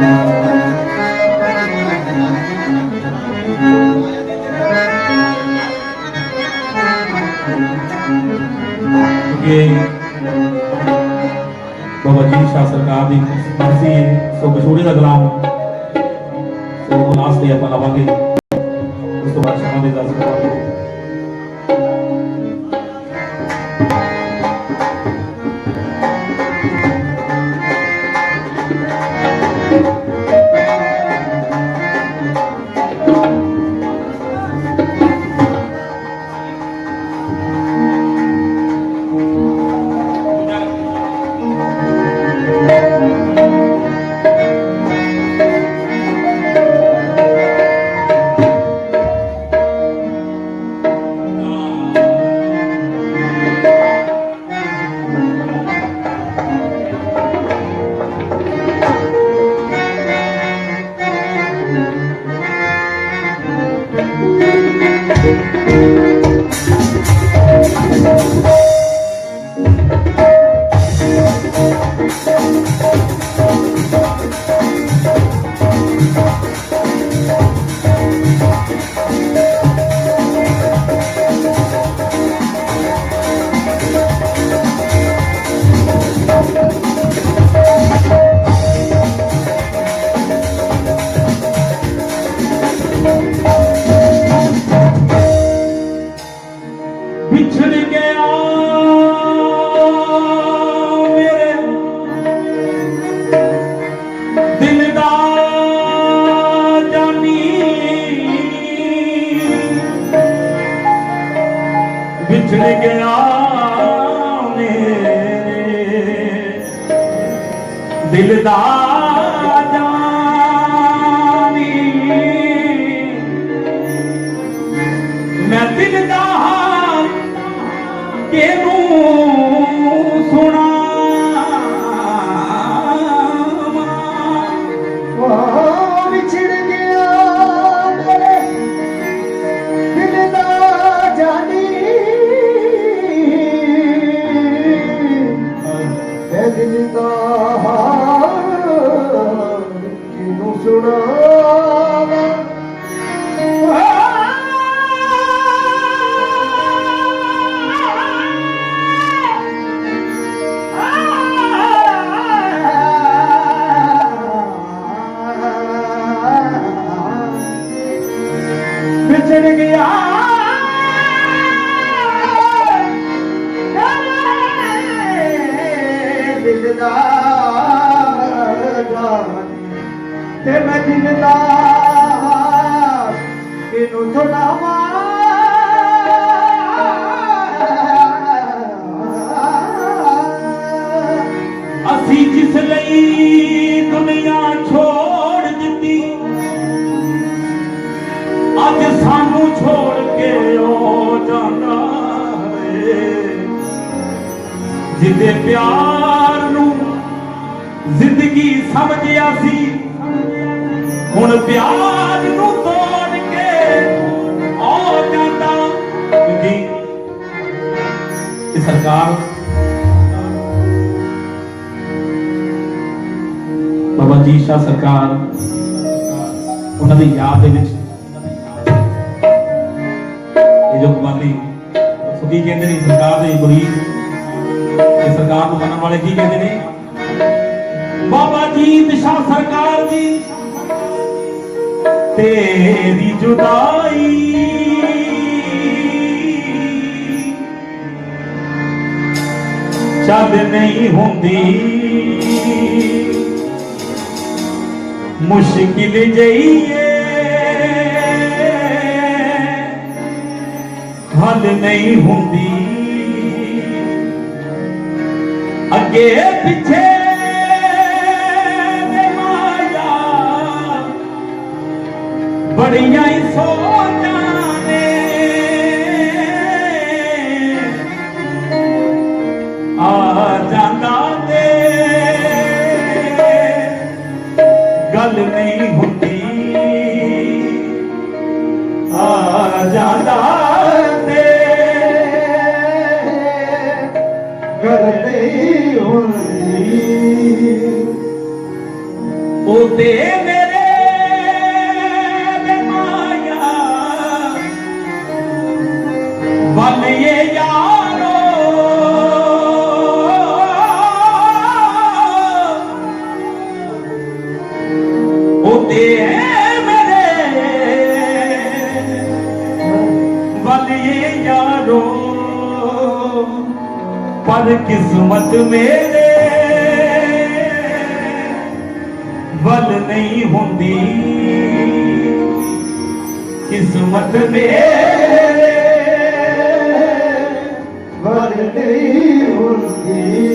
ਕਿ ਬਾਬਾ ਜੀ ਸ਼ਾਹ ਸਰਕਾਰ ਦੀ ਮਰਜ਼ੀ ਸੋ ਵਿਛੋੜੇ ਦਾ ਗੁਲਾਮ ਸੋ ਉਹ ਨਾਸ ਤੇ ਆਪਾਂ ਲਵਾਂਗੇ। ਉਸ ਤੋਂ ਬਾਅਦ ਸ਼ਾਮਾਂ ਦੇ ਦਸ ਜਿਹਦੇ ਪਿਆਰ ਨੂੰ ਜ਼ਿੰਦਗੀ ਸਮਝਿਆ ਸੀ ਹੁਣ ਪਿਆਰ ਨੂੰ ਤੋੜ ਕੇ ਉਹ ਜਾਂਦਾ ਕਿਉਂਕਿ ਇਹ ਸਰਕਾਰ ਬਾਬਾ ਜੀ ਸ਼ਾਹ ਸਰਕਾਰ, ਉਹਨਾਂ ਦੀ ਯਾਦ ਦੇ ਵਿੱਚ ਇਹ ਜੋ ਕੁਮਾਰੀ ਸੋ ਕੀ ਕਹਿੰਦੇ ਨੇ ਸਰਕਾਰ ਦੇ ਮੁਰੀਦ ਸਰਕਾਰ ਨੂੰ ਮੰਨਣ ਵਾਲੇ ਕੀ ਕਹਿੰਦੇ ਨੇ? ਬਾਬਾ ਜੀ ਸ਼ਾਹ ਸਰਕਾਰ ਦੀ ਤੇਰੀ ਜੁਦਾਈ। ਚੱਲ ਨਹੀਂ ਹੁੰਦੀ, ਮੁਸ਼ਕਿਲ ਜਈਏ ਹੱਲ ਨਹੀਂ ਹੁੰਦੀ। ਅੱਗੇ ਪਿੱਛੇ ਦੇ ਮਾਇਆ। ਬੜੀਆਂ ਮਤ ਮੇਰੇ। ਵੱਲ ਨਹੀਂ ਹੁੰਦੀ। ਕਿਸਮਤ ਮੇਰੇ। ਵੱਲ ਨਹੀਂ ਹੁੰਦੀ।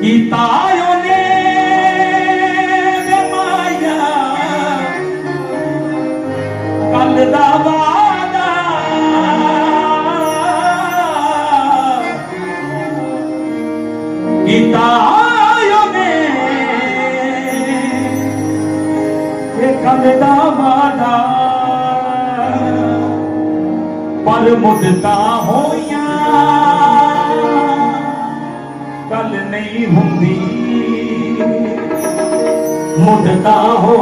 ਕੀਤਾ ਲੱਗਦਾ ਵਾਡਾ ਪਰ ਮੁੱਦਤਾ ਹੋਈਆਂ ਗੱਲ ਨਹੀਂ ਹੁੰਦੀ। ਮੁੱਦਤਾ ਹੋ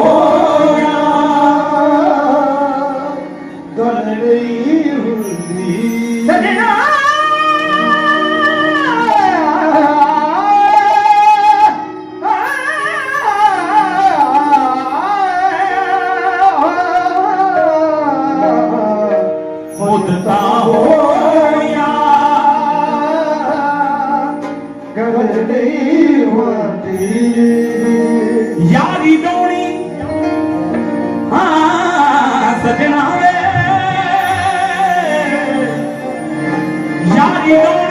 ፈተና ያ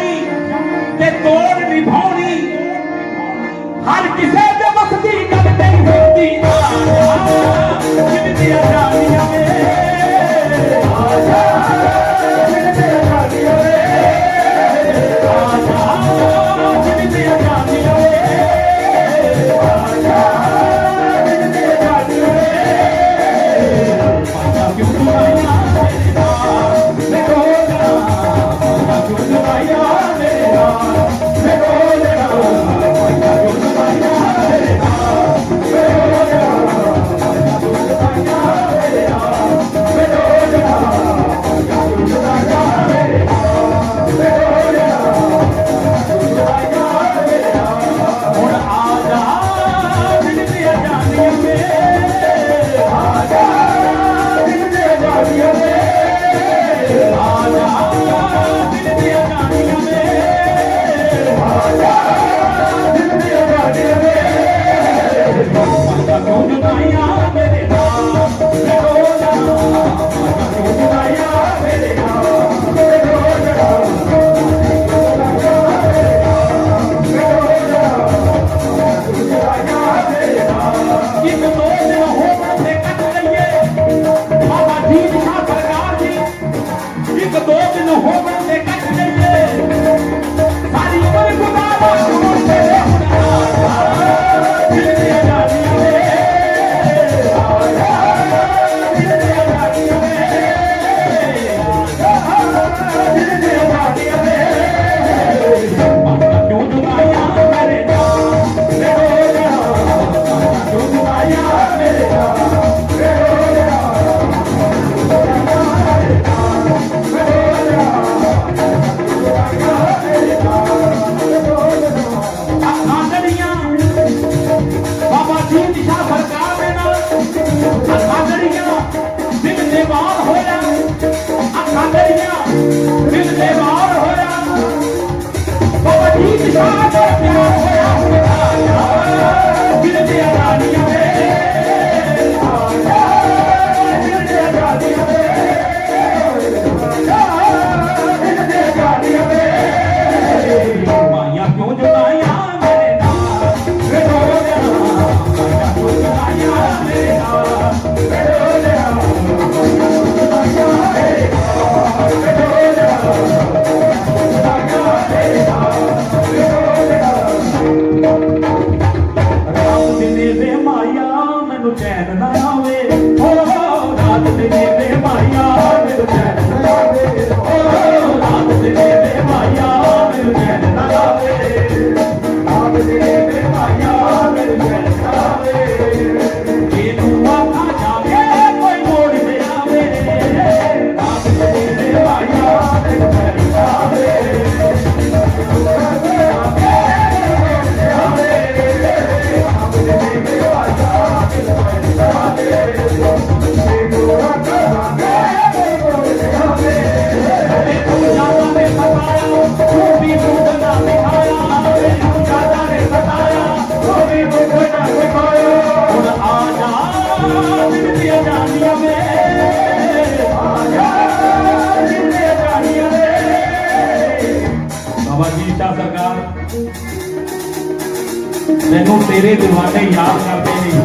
ਮੈਨੂੰ ਤੇਰੇ ਦੁਆਲੇ ਯਾਦ ਕਰਦੇ ਨੇ।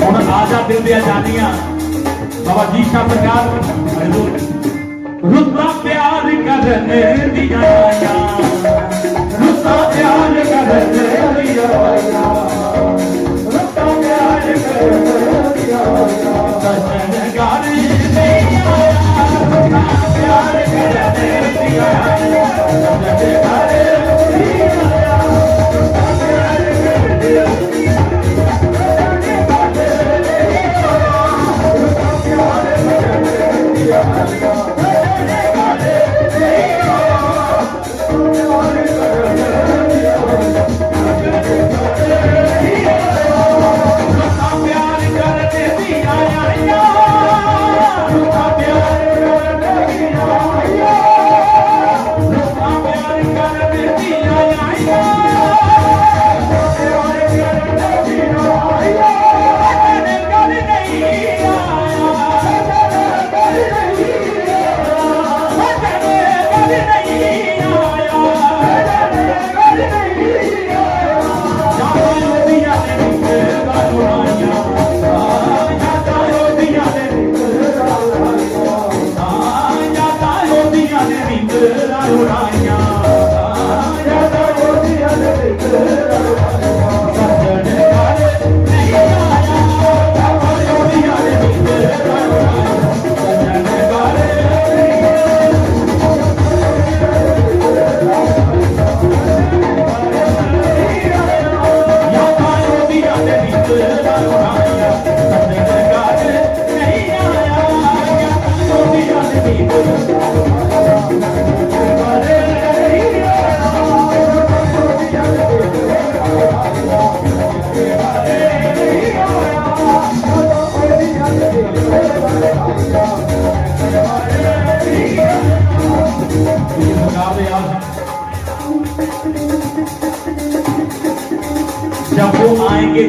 ਹੁਣ ਆਜਾ ਦਿਲ ਦੇ ਜਾਨੀਆਂ। ਬਾਬਾ ਜੀ ਪ੍ਰਕਾਸ਼ ਪ੍ਰਕਾਰ ਰੁਤਬਾ ਪਿਆਰ ਕਰਨੇ ਦੀਆਂ ਆਇਆ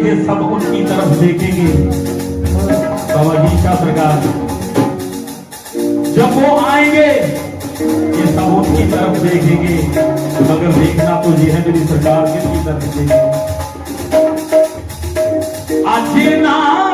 देखेंगे, सब उनकी तरफ़ देखेंगे। बाबा गीता प्रकाश जब वो आएँगे, ये सब उनकी तरफ़ देखेंगे। मगर देखना तो ये है मेरी सरकार किसकी तरफ़ देखेंगे। अजनाब